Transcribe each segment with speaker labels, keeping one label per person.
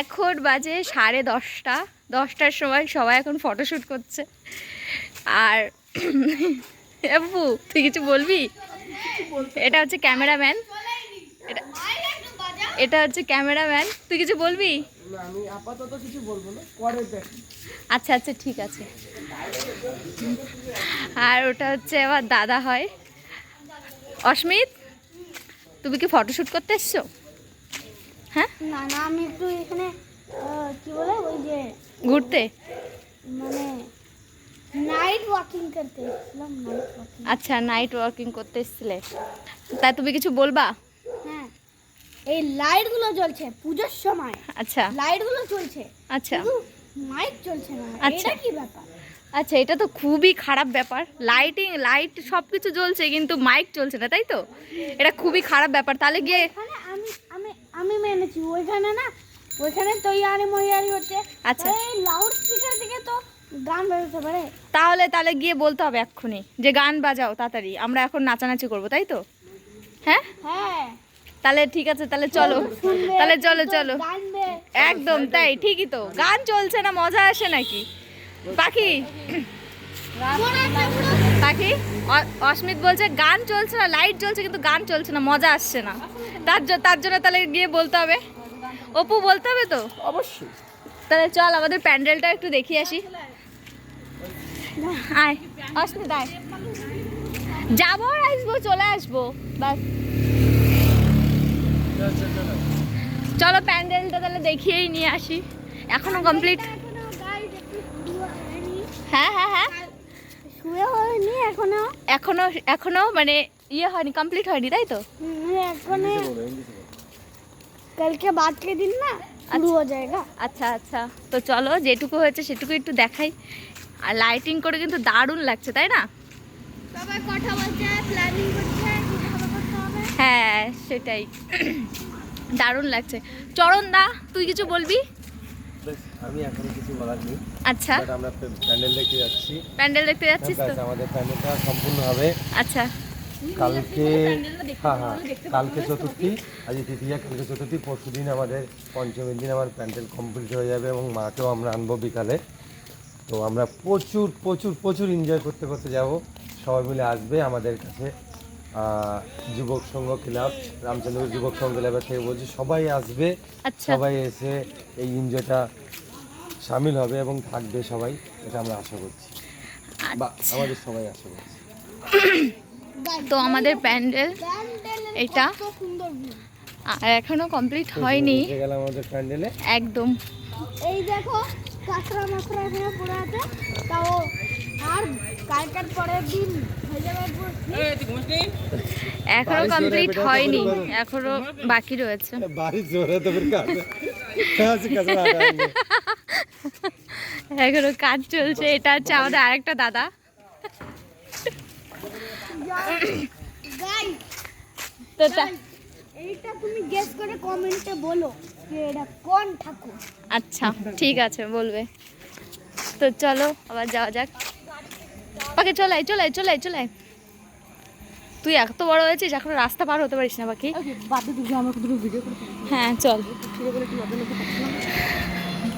Speaker 1: এখন বাজে সাড়ে দশটা। দশটার সময় সবাই এখন ফটোশ্যুট করছে। আর আপু তুই কিছু বলবি? এটা হচ্ছে ক্যামেরাম্যান এটা এটা হচ্ছে ক্যামেরাম্যান তুই কিছু বলবি?
Speaker 2: আমি আপাতত কিছু বলব না পরে
Speaker 1: আচ্ছা আচ্ছা ঠিক আছে। আর ওটা হচ্ছে আমার দাদা হয়। অস্মিত তুমি কি ফটোশ্যুট করতে এসছো? হ্যাঁ?
Speaker 3: না না আমি একটু এখানে কি বলে ওই যে
Speaker 1: ঘুরতে?
Speaker 3: মানে নাইট ওয়াকিং করতে এসেছিলাম নাইট ওয়াকিং
Speaker 1: আচ্ছা নাইট ওয়ার্কিং করতে এসেছিলে। তা তুমি কিছু বলবা?
Speaker 3: হ্যাঁ এই লাইটগুলো জ্বলছে পুজোর সময়।
Speaker 1: আচ্ছা।
Speaker 3: লাইটগুলো চলছে
Speaker 1: আচ্ছা।
Speaker 3: মাইক চলছে না।
Speaker 1: আচ্ছা।
Speaker 3: কি ব্যাপার?
Speaker 1: আচ্ছা এটা তো খুবই খারাপ ব্যাপার। লাইটিং লাইট সব কিছু জ্বলছে কিন্তু মাইক চলছে না তাই তো? এটা খুবই খারাপ ব্যাপার। তাহলে গিয়ে
Speaker 3: আমি মেনেছি ওইখানে না ওইখানে তৈয়ারি মৈয়ারি হচ্ছে।
Speaker 1: আচ্ছা।
Speaker 3: এই লাউড স্পিকার থেকে তো গান বেরোতে পারে
Speaker 1: তাহলে তাহলে গিয়ে বলতে হবে এক্ষুনি যে গান বাজাও তাড়াতাড়ি আমরা এখন নাচানাচি করব তাই তো? হ্যাঁ?
Speaker 3: হ্যাঁ।
Speaker 1: তাহলে ঠিক আছে তাহলে চলো তাহলে চলো চলো। একদম তাই ঠিকই তো। গান চলছে না মজা আসে নাকি? পাখি পাখি? অস্মিত বলছে গান চলছে না লাইট জ্বলছে কিন্তু গান চলছে না মজা আসছে না। তার তার জন্য তাহলে গিয়ে বলতে হবে। অপু বলতে হবে তো?
Speaker 2: অবশ্যই।
Speaker 1: তাহলে চল আমাদের প্যান্ডেলটা একটু দেখিয়ে আসি। আয় অস্মিত আয়। যাব আর আসব চলে আসব বাস। চলো প্যান্ডেলটা তাহলে দেখিয়েই নিয়ে আসি। এখনও কমপ্লিট হ্যাঁ হ্যাঁ হ্যাঁ
Speaker 3: হয়নি
Speaker 1: এখনও। এখনও মানে ইয়ে হয়নি কমপ্লিট হয়নি তাই তো?
Speaker 3: এখনও কালকে বাদ কে দিন না আচ্ছা। শুরু হয়ে যায়গা
Speaker 1: আচ্ছা আচ্ছা। তো চলো যেটুকু হয়েছে সেটুকু একটু দেখাই। আর লাইটিং করে কিন্তু দারুণ লাগছে তাই না?
Speaker 3: সবাই কথা বলছে
Speaker 1: হ্যাঁ সেটাই। দারুণ লাগছে। চরণ দা তুই কিছু বলবি?
Speaker 4: আমি এখন কিছু বলার নেই।
Speaker 1: আচ্ছা।
Speaker 4: আমরা প্যান্ডেল দেখতে যাচ্ছি।
Speaker 1: প্যান্ডেল দেখতে যাচ্ছিস তো?
Speaker 4: ব্যাস, আমাদের প্যান্ডেলটা সম্পূর্ণ হবে।
Speaker 1: আচ্ছা।
Speaker 4: কালকে হ্যাঁ হ্যাঁ কালকে চতুর্থী আজ তৃতীয়া কালকে চতুর্থী পরশু দিন আমাদের পঞ্চমীর দিন আমার প্যান্ডেল কমপ্লিট হয়ে যাবে এবং মাকেও আমরা আনব বিকালে। তো আমরা প্রচুর প্রচুর প্রচুর এনজয় করতে করতে যাব। সবাই মিলে আসবে আমাদের কাছে। যুবক সংঘ ক্লাব রামচন্দ্রপুর যুবক সংঘ ক্লাবের থেকে বলছি সবাই আসবে
Speaker 1: আচ্ছা।
Speaker 4: সবাই এসে এই এনজয়টা সামিল হবে এবং থাকবে সবাই এটা আমরা আশা করছি। বা আমাদের সবাই আশা করছি।
Speaker 1: তো আমাদের প্যান্ডেল
Speaker 3: এটা।
Speaker 1: আর এখনও কমপ্লিট হয়নি।
Speaker 4: গেলাম আমাদের প্যান্ডেলে।
Speaker 1: একদম।
Speaker 3: এই দেখো কাঁকড়া মাকড়া এখানে পড়ে আছে তাও আর কালকের পরের দিন হয়ে যাবে পুরো ঠিক।
Speaker 1: এখনও কমপ্লিট হয়নি এখনও বাকি রয়েছে। এখনও কাজ চলছে এটা হচ্ছে আমাদের আরেকটা দাদা। তো আচ্ছা ঠিক আছে বলবে। তো চলো আবার যাওয়া যাক। পাখি চলে আয়, চলে চলে চলে। তুই এত বড় হয়েছিস এখন রাস্তা পার হতে পারিস না বাকি। হ্যাঁ চল।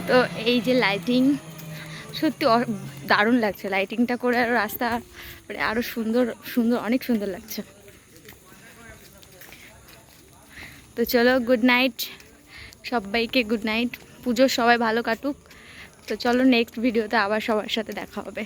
Speaker 1: তো এই যে লাইটিং সত্যি দারুণ লাগছে। লাইটিংটা করে আরও রাস্তা মানে আরও সুন্দর সুন্দর অনেক সুন্দর লাগছে। তো চলো গুড নাইট সবাইকে গুড নাইট পুজো সবাই ভালো কাটুক। তো চলো নেক্সট ভিডিওতে আবার সবার সাথে দেখা হবে।